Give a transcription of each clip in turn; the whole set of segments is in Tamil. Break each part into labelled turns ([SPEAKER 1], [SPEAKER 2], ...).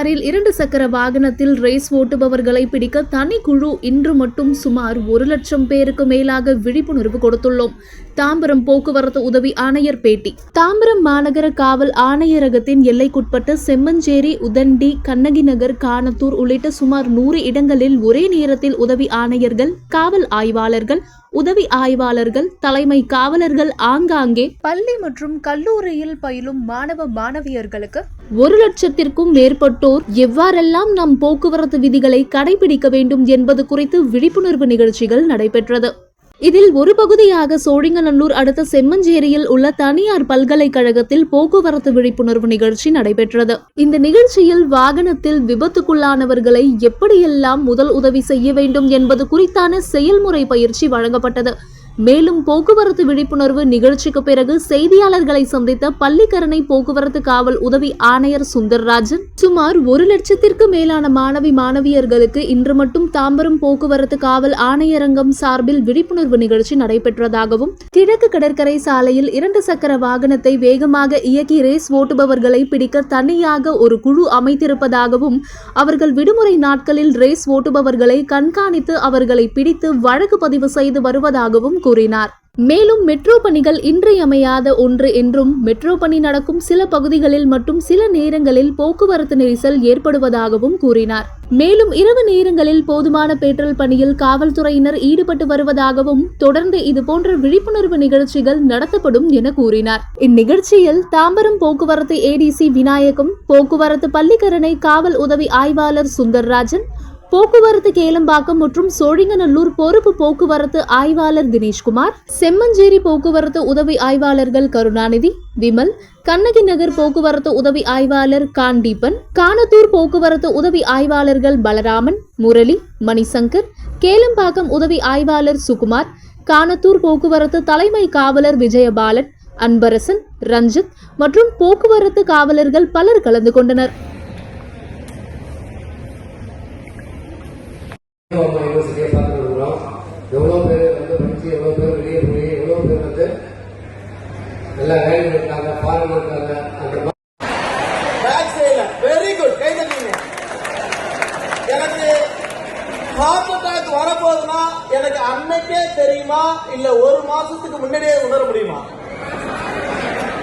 [SPEAKER 1] பீகாரில் இரண்டு சக்கர வாகனத்தில் ரேஸ் ஓட்டுபவர்களை பிடிக்க தனி குழு இன்று மட்டும் சுமார் ஒரு லட்சம் பேருக்கு மேலாக விழிப்புணர்வு கொடுத்துள்ளோம். தாம்பரம் போக்குவரத்து உதவி ஆணையர் பேட்டி. தாம்பரம் மாநகர காவல் ஆணையரகத்தின் எல்லைக்குட்பட்ட செம்மஞ்சேரி உதண்டி கண்ணகி நகர் கானத்தூர் உள்ளிட்ட சுமார் நூறு இடங்களில் ஒரே நேரத்தில் உதவி ஆணையர்கள் காவல் ஆய்வாளர்கள் உதவி ஆய்வாளர்கள் தலைமை காவலர்கள் ஆங்காங்கே பள்ளி மற்றும் கல்லூரியில் பயிலும் மாணவ மாணவியர்களுக்கு ஒரு லட்சத்திற்கும் மேற்பட்டோர் எவ்வாறெல்லாம் நம் போக்குவரத்து விதிகளை கடைபிடிக்க வேண்டும் என்பது குறித்து விழிப்புணர்வு நிகழ்ச்சிகள் நடைபெற்றது. இதில் ஒரு பகுதியாக சோழிங்கநல்லூர் அடுத்த செம்மஞ்சேரியில் உள்ள தனியார் பல்கலைக்கழகத்தில் போக்குவரத்து விழிப்புணர்வு நிகழ்ச்சி நடைபெற்றது. இந்த நிகழ்ச்சியில் வாகனத்தில் விபத்துக்குள்ளானவர்களை எப்படியெல்லாம் முதல் உதவி செய்ய வேண்டும் என்பது குறித்தான செயல்முறை பயிற்சி வழங்கப்பட்டது. மேலும் போக்குவரத்து விழிப்புணர்வு நிகழ்ச்சிக்கு பிறகு செய்தியாளர்களை சந்தித்த பள்ளிக்கரணை போக்குவரத்து காவல் உதவி ஆணையர் சுந்தர்ராஜன் சுமார் ஒரு லட்சத்திற்கு மேலான மாணவி மாணவியர்களுக்கு இன்று மட்டும் தாம்பரம் போக்குவரத்து காவல் ஆணையரங்கம் சார்பில் விழிப்புணர்வு நிகழ்ச்சி நடைபெற்றதாகவும் கிழக்கு கடற்கரை சாலையில் இரண்டு சக்கர வாகனத்தை வேகமாக இயக்கி ரேஸ் ஓட்டுபவர்களை பிடிக்க தனியாக ஒரு குழு அமைத்திருப்பதாகவும் அவர்கள் விடுமுறை நாட்களில் ரேஸ் ஓட்டுபவர்களை கண்காணித்து அவர்களை பிடித்து வழக்கு பதிவு செய்து வருவதாகவும் கூறினார். மேலும் மெட்ரோ பணிகள் இன்றியமையாத ஒன்று என்றும் மெட்ரோ பணி நடக்கும் சில பகுதிகளில் மட்டும் சில நேரங்களில் போக்குவரத்து நெரிசல் ஏற்படுவதாகவும் கூறினார். மேலும் இரவு நேரங்களில் போதுமான பெட்ரோல் பணியில் காவல்துறையினர் ஈடுபட்டு வருவதாகவும் தொடர்ந்து இதுபோன்ற விழிப்புணர்வு நிகழ்ச்சிகள் நடத்தப்படும் என கூறினார். இந்நிகழ்ச்சியில் தாம்பரம் போக்குவரத்து ஏடிசி விநாயகம் போக்குவரத்து பள்ளிக்கரணை காவல் உதவி ஆய்வாளர் சுந்தர்ராஜன் போக்குவரத்து கேளம்பாக்கம் மற்றும் சோழிங்கநல்லூர் பொறுப்பு போக்குவரத்து ஆய்வாளர் தினேஷ்குமார் செம்மஞ்சேரி போக்குவரத்து உதவி ஆய்வாளர்கள் கருணாநிதி விமல் கண்ணகி நகர் போக்குவரத்து உதவி ஆய்வாளர் காண்டீபன் கானத்தூர் போக்குவரத்து உதவி ஆய்வாளர்கள் பலராமன் முரளி மணிசங்கர் கேளம்பாக்கம் உதவி ஆய்வாளர் சுகுமார் கானத்தூர் போக்குவரத்து தலைமை காவலர் விஜயபாலன் அன்பரசன் ரஞ்சித் மற்றும் போக்குவரத்து காவலர்கள் பலர் கலந்து கொண்டனர்.
[SPEAKER 2] யூனிவர்சிட்டியை பார்த்துட்டு இருக்கிறோம் எவ்வளோ பேர் வந்து படிச்சு எவ்வளோ பேர் வெளியே போய் எவ்வளோ பேர் வந்து நல்லா வேலையில் இருக்காங்க ஃபாரின் இருக்காங்க அந்த மாதிரி
[SPEAKER 3] பேக் சைடுல வெரி குட் கை தட்டுங்க எனக்கு ஹார்ட் அட்டாக் வரப்போகுதுன்னா எனக்கு அன்னைக்கே தெரியுமா இல்ல ஒரு மாசத்துக்கு முன்னாடியே உணர முடியுமா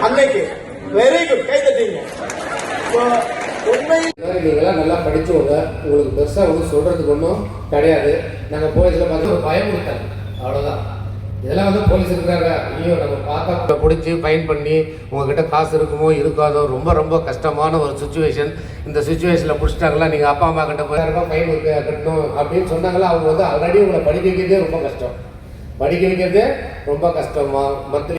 [SPEAKER 3] அன்னைக்கு வெரி குட் கை தட்டிங்க So, உண்மையில்
[SPEAKER 2] நீங்களாம் நல்லா படிச்சவங்க உங்களுக்கு பெருசாக வந்து சொல்கிறதுக்கு ஒன்றும் கிடையாது. நாங்கள் போலீஸில் பார்த்து ஒரு கொடுத்தாங்க அவ்வளோதான் இதெல்லாம் வந்து போலீஸ் இருக்காங்க ஐயோ நம்ம பார்த்தா பிடிச்சி ஃபைன் பண்ணி உங்ககிட்ட காசு இருக்குமோ இருக்காதோ ரொம்ப ரொம்ப கஷ்டமான ஒரு சுச்சுவேஷன் இந்த சுச்சுவேஷனில் பிடிச்சிட்டாங்களா? நீங்கள் அப்பா அம்மா கிட்ட போய் யாருக்கா ஃபைன் கட்டணும்? அப்படின்னு சொன்னாங்களா அவங்க வந்து ஆல்ரெடி உங்களை படிக்க வைக்கிறதே ரொம்ப கஷ்டம். படிக்க வைக்கிறதே ரொம்ப கஷ்டமாக மந்த்லி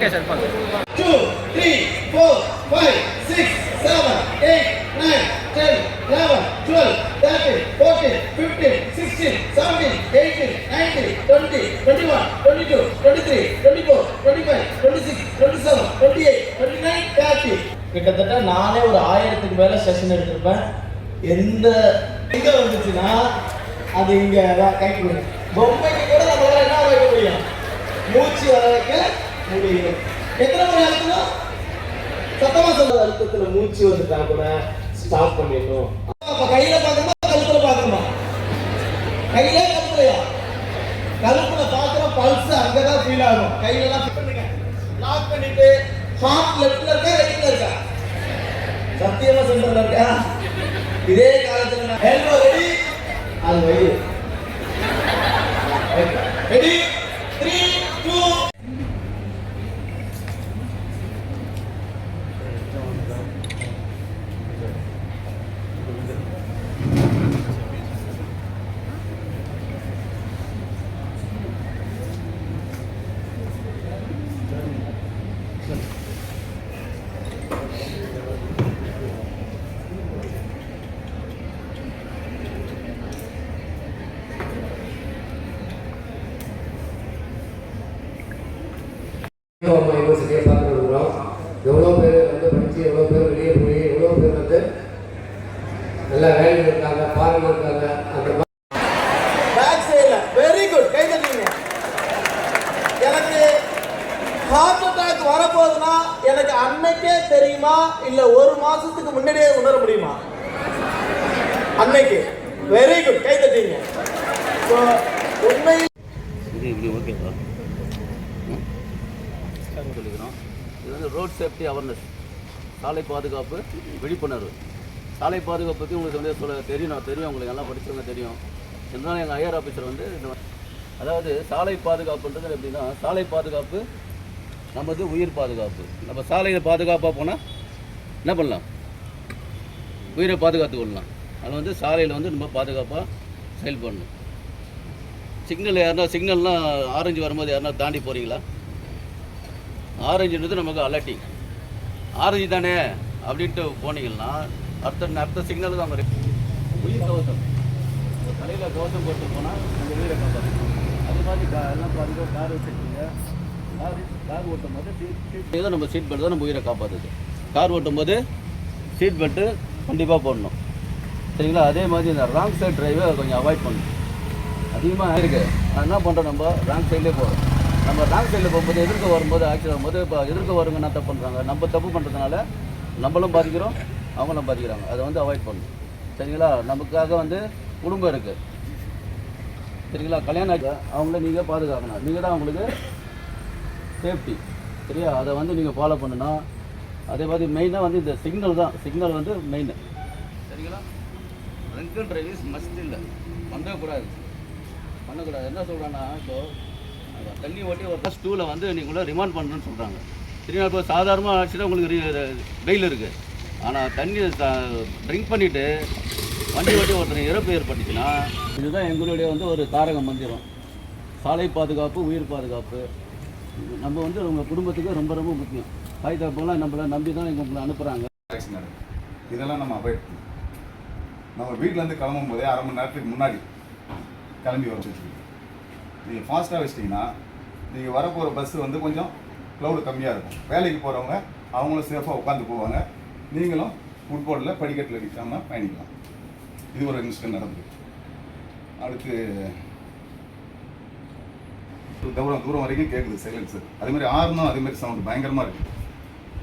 [SPEAKER 4] ஓகே
[SPEAKER 5] சார் பாருங்க
[SPEAKER 3] two three four five six seven eight nine ten eleven twelve thirteen fourteen fifteen sixteen seventeen eighteen nineteen twenty twenty one twenty two twenty three twenty four twenty five twenty six twenty seven twenty eight twenty nine thirty கிட்டத்தட்ட நானே ஒரு ஆயிரத்துக்கு மேல செஷன் எடுத்திருப்பேன். எந்த எங்க வந்துச்சுன்னா அது இங்க கை கொடுங்க. பொம்மைக்கு கூட நம்மளால என்ன வைக்க முடியும்? மூச்சு வர வைக்க முடியும் எத்தனை மணி அழுத்தணும் சத்தமா சொல்ற அழுத்தத்துல மூச்சு வந்துட்டா கூட ஸ்டாப் பண்ணிடணும். அப்ப கையில பார்க்கணுமா கழுத்துல பார்க்கணுமா? கையில கழுத்துலையா? கழுத்துல பார்க்கிற பல்ஸ் அங்கதான் ஃபீல் ஆகும். கையில எல்லாம் பண்ணுங்க லாக் பண்ணிட்டு ஹார்ட் லெஃப்ட்ல இருக்கா ரைட்ல இருக்கா? சத்தியமா இருக்கா இதே காலத்துல ரெடி அது வை ரெடி ஈகோ
[SPEAKER 2] அம்மா யூனிவர்சிட்டியை பார்த்துட்டு இருக்கிறோம். எவ்வளோ பேர் வந்து படித்து எவ்வளோ பேர் வெளியே போய் எவ்வளோ பேர் வந்து நல்லா வேலையில் இருக்காங்க பாருங்க இருக்காங்க
[SPEAKER 3] அந்த மாதிரி. வெரி குட் கை தட்டுங்க. எனக்கு ஹார்ட் அட்டாக் வரப்போகுதுன்னா எனக்கு அன்னைக்கே தெரியுமா? இல்ல ஒரு மாசத்துக்கு முன்னாடியே உணர முடியுமா? அன்னைக்கு. வெரி குட் கை தட்டிங்க. உண்மை
[SPEAKER 4] இது வந்து ரோட் சேஃப்டி அவேர்னஸ் சாலை பாதுகாப்பு விழிப்புணர்வு. சாலை பாதுகாப்பு பற்றி உங்களுக்கு வந்து சொல்ல தெரியும் தெரியும் உங்களுக்கு எல்லாம் படித்தவங்க தெரியும். இருந்தாலும் எங்கள் ஐஆர் ஆஃபீஸர் வந்து அதாவது சாலை பாதுகாப்புன்றது எப்படின்னா சாலை பாதுகாப்பு நமது உயிர் பாதுகாப்பு. நம்ம சாலையில் பாதுகாப்பாக போனால் என்ன பண்ணலாம்? உயிரை பாதுகாத்து கொள்ளலாம். அது வந்து சாலையில் வந்து நம்ம பாதுகாப்பாக செயல்படணும். சிக்னல் யாருன்னா சிக்னல்லாம் ஆரஞ்சு வரும்போது யாருன்னா தாண்டி போகிறீங்களா ஆரஞ்சுன்றது நமக்கு அலர்ட்டிங். ஆரஞ்சு தானே? அப்படின்ட்டு போனீங்கன்னா அடுத்த அடுத்த சிக்னல் தான் வரும். உயிர் கவசம். தலையில் கவசம் போட்டு போனால் உங்கள் உயிரை காப்பாற்றணும் அது மாதிரி கா எல்லாம் பாருங்க கார் வச்சுருக்கீங்க. கார் கார் ஓட்டும் போது சீட் சீட். தான் நம்ம சீட் பெல்ட் தான் நம்ம உயிரை காப்பாற்றுது கார் ஓட்டும் போது சீட் பெல்ட்டு கண்டிப்பாக போடணும். சரிங்களா? அதே மாதிரி இந்த ராங் சைட் டிரைவை கொஞ்சம் அவாய்ட் பண்ணணும். அதிகமாக இருக்கு. அது என்ன பண்ணுறோம் நம்ம? ராங் சைட்லேயே போகிறோம் நம்ம ராங் சைடில் போகும்போது எதிர்க்க வரும்போது ஆக்சிடென்ட் வரும்போது இப்போ எதிர்க்க வரவங்க என்ன தப்பு பண்ணுறாங்க நம்ம தப்பு பண்ணுறதுனால நம்மளும் பாதிக்கிறோம் அவங்களும் பாதிக்கிறாங்க. அதை வந்து அவாய்ட் பண்ணணும். சரிங்களா? நமக்காக வந்து குடும்பம் இருக்குது சரிங்களா? கல்யாணம் ஆச்சு அவங்கள நீங்கள் பாதுகாக்கணும். நீங்கள் தான் அவங்களுக்கு சேஃப்டி சரியா? அதை வந்து நீங்கள் ஃபாலோ பண்ணணும் அதே மாதிரி மெயினாக வந்து இந்த சிக்னல் தான். சிக்னல் வந்து மெயின் சரிங்களா? Drunk and drive is must இல்லை. பண்ணக்கூடாது பண்ணக்கூடாது. என்ன சொல்கிறேன்னா இப்போது தண்ணி ஓட்டி ஒரு பஸ் டூவில் வந்து நீங்கள் ரிமாண்ட் பண்ணுறேன்னு சொல்கிறாங்க சரிங்களா இப்போ சாதாரணமாக ஆச்சுன்னா உங்களுக்கு வெயில் இருக்குது ஆனால் தண்ணி ட்ரிங்க் பண்ணிவிட்டு வண்டி ஓட்டி ஒருத்தர் இறப்பு ஏற்பட்டுச்சுன்னா இதுதான் எங்களுடைய வந்து ஒரு தாரக மந்திரம். சாலை பாதுகாப்பு உயிர் பாதுகாப்பு. நம்ம வந்து உங்கள் குடும்பத்துக்கு ரொம்ப ரொம்ப முக்கியம். தாய் தகப்பெல்லாம் நம்மளை நம்பி தான் எங்களை அனுப்புகிறாங்க
[SPEAKER 6] இதெல்லாம் நம்ம அவாய்ட் பண்ணணும். நம்ம வீட்டிலேருந்து கிளம்பும் போதே அரை மணி நேரத்துக்கு முன்னாடி கிளம்பி வர நீங்கள் ஃபாஸ்ட்டாக வச்சிட்டிங்கன்னா நீங்கள் வரப்போகிற பஸ்ஸு வந்து கொஞ்சம் க்ளவுடு கம்மியாக இருக்கும். வேலைக்கு போகிறவங்க அவங்களும் சேஃபாக உட்காந்து போவாங்க. நீங்களும் ஃபுட்போர்டில் படிக்கட்டில் நிற்காமல் பயணிக்கலாம். இது ஒரு இன்சிடென்ட் நடந்தது. அடுத்து தூரம் தூரம் வரைக்கும் கேட்குது சைலன்ஸு அதே மாதிரி ஆறுனும் அதேமாதிரி சவுண்டு பயங்கரமாக இருக்குது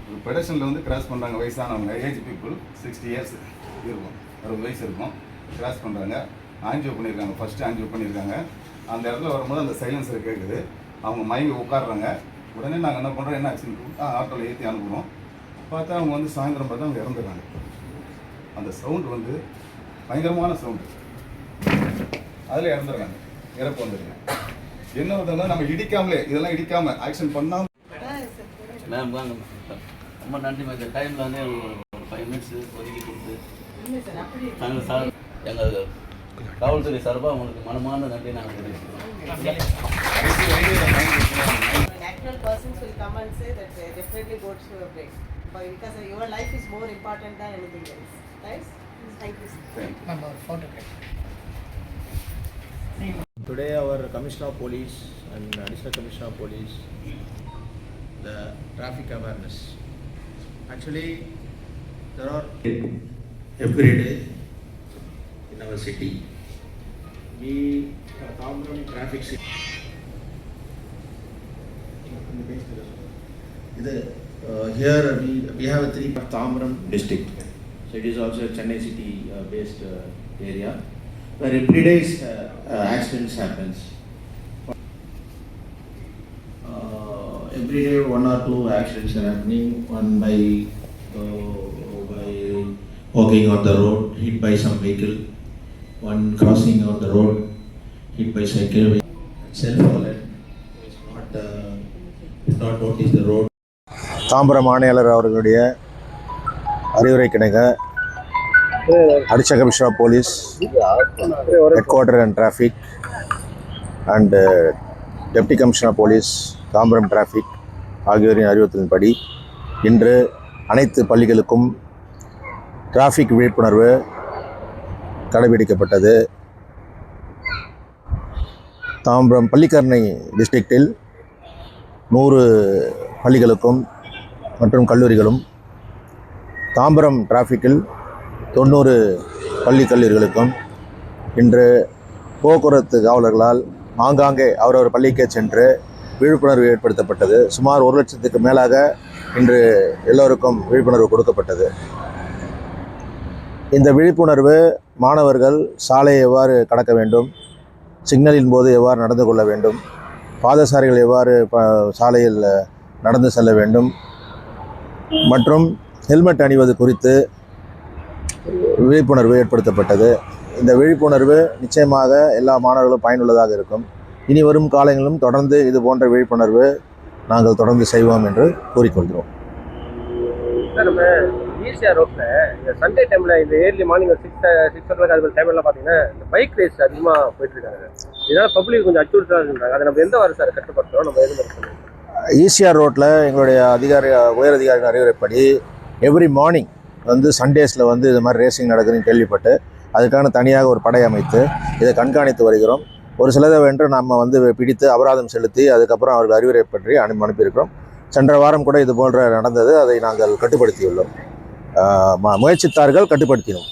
[SPEAKER 6] ஒரு பெடஷனில் வந்து கிராஸ் பண்ணுறாங்க வயசானவங்க. ஏஜ் பீப்புள் சிக்ஸ்டி இயர்ஸ் இருக்கும். அறுபது வயசு இருக்கும். கிராஸ் பண்ணுறாங்க ஆஞ்சியோ பண்ணியிருக்காங்க ஃபஸ்ட்டு ஆஞ்சியோ பண்ணியிருக்காங்க அந்த இடத்துல வரும்போது அந்த சைலன்ஸர் கேட்குது அவங்க மயங்கி உட்காடுறாங்க உடனே நாங்கள் என்ன பண்ணுறோம் என்ன ஆக்சிடென்ட் ஆட்டோவில் ஏற்றி அனுப்புகிறோம் பார்த்தா அவங்க வந்து சாயந்தரம் பார்த்தா அவங்க இறந்துடுறாங்க. அந்த சவுண்டு வந்து பயங்கரமான சவுண்டு அதில் இறந்துடுறாங்க. இறப்பு வந்துடுங்க. என்ன வந்து நம்ம இடிக்காமலே இதெல்லாம் இடிக்காம ஆக்ஷன் பண்ணாம
[SPEAKER 4] மேம் வாங்க மேம். ரொம்ப நன்றி மேம் இந்த டைமில் வந்து எங்களுக்கு ஒரு ஃபைவ் மினிட்ஸ் ஒதுக்கி கொடுத்து நாங்கள் சார் எங்கள் காவல்துறை சார்பாக உங்களுக்கு மனமான நன்றி நாங்கள் தெரிவிக்கிறோம்
[SPEAKER 7] When actual persons will come and say that they definitely go through a break. But because your life is more important than anything else. Right? Thank you. sir.
[SPEAKER 8] Today our Commissioner of Police and Additional Commissioner of Police, the traffic awareness. Actually, there are every day in our city. We Tambaram traffic city. The, uh, here we, we have a three Tambaram district. So it is also a Chennai city uh, based uh, area where every day is, uh, uh, accidents happens. Uh, every day one or two accidents are happening. One by uh, by walking on the road, hit by some vehicle. One crossing on the road, hit by cycle. Self-fallen, is not uh, not notice the road.
[SPEAKER 9] Tambaram ஆணையாளர் அவர்களுடைய அறிவுரை கிடைக்க அடிச்ச commissioner police head quarter and traffic and deputy commissioner police Tambaram traffic ஆகியோரின் அறிவுறுத்தலின்படி இன்று அனைத்து பள்ளிகளுக்கும் டிராஃபிக் விழிப்புணர்வு கடைபிடிக்கப்பட்டது. தாம்பரம் பள்ளிக்கரணை டிஸ்ட்ரிக்டில் நூறு பள்ளிகளுக்கும் மற்றும் கல்லூரிகளும் தாம்பரம் டிராஃபிக்கில் தொண்ணூறு பள்ளி கல்லூரிகளுக்கும் இன்று போக்குவரத்து காவலர்களால் ஆங்காங்கே அவரவர் பள்ளிக்கே சென்று விழிப்புணர்வு ஏற்படுத்தப்பட்டது. சுமார் ஒரு லட்சத்துக்கு மேலாக இன்று எல்லோருக்கும் விழிப்புணர்வு கொடுக்கப்பட்டது. இந்த விழிப்புணர்வு மாணவர்கள் சாலையை எவ்வாறு கடக்க வேண்டும்? சிக்னலின் போது எவ்வாறு நடந்து கொள்ள வேண்டும்? பாதசாரிகள் எவ்வாறு ப சாலையில் நடந்து செல்ல வேண்டும்? மற்றும் ஹெல்மெட் அணிவது குறித்து விழிப்புணர்வு ஏற்படுத்தப்பட்டது. இந்த விழிப்புணர்வு நிச்சயமாக எல்லா மாணவர்களும் பயனுள்ளதாக இருக்கும். இனி வரும் காலங்களிலும் தொடர்ந்து இது போன்ற விழிப்புணர்வு நாங்கள் தொடர்ந்து செய்வோம் என்று கூறிக்கொள்கிறோம்.
[SPEAKER 5] சார் ரோட்டில் ரோட்ல இந்த சண்டே டைம்ல இந்த early morning six six o'clock அது டைம்ல பார்த்தீங்கன்னா இந்த பைக் ரேஸ் அதிகமாக போயிட்டு இருக்காங்க இதனால பப்ளிக் கொஞ்சம் அச்சூரிட்டாக இருக்காங்க அதை நம்ம எந்த வாரம் சார் கட்டுப்படுத்துறோம் நம்ம எது
[SPEAKER 9] ஈசிஆர் ரோட்டில் எங்களுடைய அதிகாரி உயர் அதிகாரிகள் அறிவுரைப்படி எவ்ரி மார்னிங் வந்து சண்டேஸில் வந்து இது மாதிரி ரேசிங் நடக்குதுன்னு கேள்விப்பட்டு அதுக்கான தனியாக ஒரு படை அமைத்து இதை கண்காணித்து வருகிறோம். ஒரு சிலதை வென்று நம்ம வந்து பிடித்து அபராதம் செலுத்தி அதுக்கப்புறம் அவருக்கு அறிவுரை பற்றி அனுப்பி அனுப்பியிருக்கிறோம். சென்ற வாரம் கூட இது போன்ற நடந்தது. அதை நாங்கள் கட்டுப்படுத்தியுள்ளோம். முயற்சித்தார்கள் கட்டுப்படுத்தினோம்.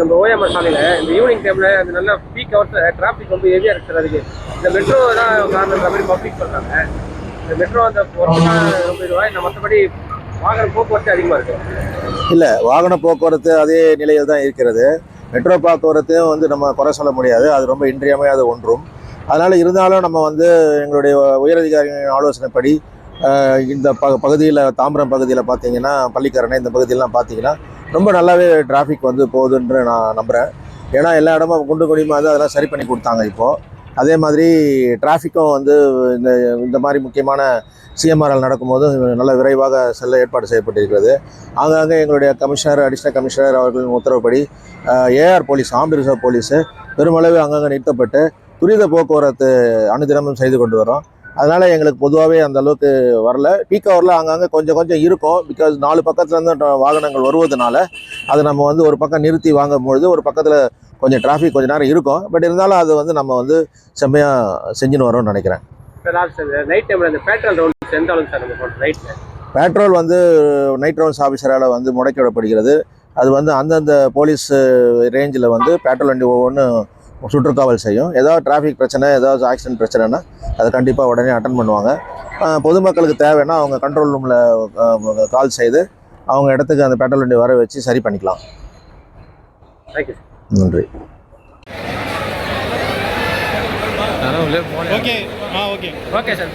[SPEAKER 5] நம்ம ஓயாம சாலையில இந்த ஈவினிங் டைம்ல அந்த நல்ல பீக் ஹவர்ஸ் டிராஃபிக் ரொம்ப ஹெவியா இருக்கு சார் அதுக்கு. இந்த மெட்ரோ தான் காரணம் மாதிரி பப்ளிக் சொல்றாங்க. இந்த மெட்ரோ அந்த ரொம்ப இதுவா இல்லை மற்றபடி வாகன போக்குவரத்து அதிகமா இருக்கு.
[SPEAKER 9] இல்லை வாகன போக்குவரத்து அதே நிலையில் தான் இருக்கிறது. மெட்ரோ போக்குவரத்தையும் வந்து நம்ம குறை சொல்ல முடியாது. அது ரொம்ப இன்றியமையாத ஒன்றும். அதனால் இருந்தாலும் நம்ம வந்து எங்களுடைய உயரதிகாரிகளின் ஆலோசனைப்படி இந்த ப பகுதியில் தாம்பரம் பகுதியில் பார்த்தீங்கன்னா பள்ளிக்கரணை இந்த பகுதியெல்லாம் பார்த்தீங்கன்னா ரொம்ப நல்லாவே டிராஃபிக் வந்து போகுதுன்னு நான் நம்புகிறேன் ஏன்னா எல்லா இடமும் குண்டு குடியுமா வந்து அதெல்லாம் சரி பண்ணி கொடுத்தாங்க இப்போது அதே மாதிரி டிராஃபிக்கும் வந்து இந்த இந்த மாதிரி முக்கியமான சிஎம்ஆர்எல் நடக்கும்போது நல்ல விரைவாக செல்ல ஏற்பாடு செய்யப்பட்டிருக்கிறது. ஆங்காங்கே எங்களுடைய கமிஷனர் அடிஷனல் கமிஷனர் அவர்களின் உத்தரவுப்படி ஏஆர் போலீஸ் ஆம்பி ரிசர்வ் போலீஸு பெருமளவு அங்கங்கே நிறுத்தப்பட்டு துரித போக்குவரத்து அனுதினமும் செய்து கொண்டு வரோம். அதனால் எங்களுக்கு பொதுவாகவே அந்த அளவுக்கு வரல. பீக் ஹவரில் அங்கங்கே கொஞ்சம் கொஞ்சம் இருக்கும். பிகாஸ் நாலு பக்கத்துலேருந்து வாகனங்கள் வருவதனால அதை நம்ம வந்து ஒரு பக்கம் நிறுத்தி வாங்கும் பொழுது ஒரு பக்கத்தில் கொஞ்சம் டிராஃபிக் கொஞ்சம் நேரம் இருக்கும். பட் இருந்தாலும் அது வந்து நம்ம வந்து செம்மையாக செஞ்சுன்னு வரோம்னு நினைக்கிறேன்.
[SPEAKER 5] பேட்ரோல்
[SPEAKER 9] வந்து நைட் ரவுண்ட்ஸ் ஆஃபீஸரால் வந்து முடக்கி விடப்படுகிறது. அது வந்து அந்தந்த போலீஸ் ரேஞ்சில் வந்து பெட்ரோல் வண்டி ஒவ்வொன்றும் சுற்றுக்காவல் செய்யும். ஏதாவது டிராஃபிக் பிரச்சனை ஏதாவது ஆக்சிடென்ட் பிரச்சனைனா அதை கண்டிப்பாக உடனே அட்டன் பண்ணுவாங்க. பொதுமக்களுக்கு தேவைன்னா அவங்க கண்ட்ரோல் ரூமில் கால் செய்து அவங்க இடத்துக்கு அந்த பெட்ரோல் வண்டி வர வச்சு சரி பண்ணிக்கலாம்.
[SPEAKER 5] தேங்க்யூ
[SPEAKER 9] நன்றி.
[SPEAKER 5] ஓகே ஆ ஓகே ஓகே சார்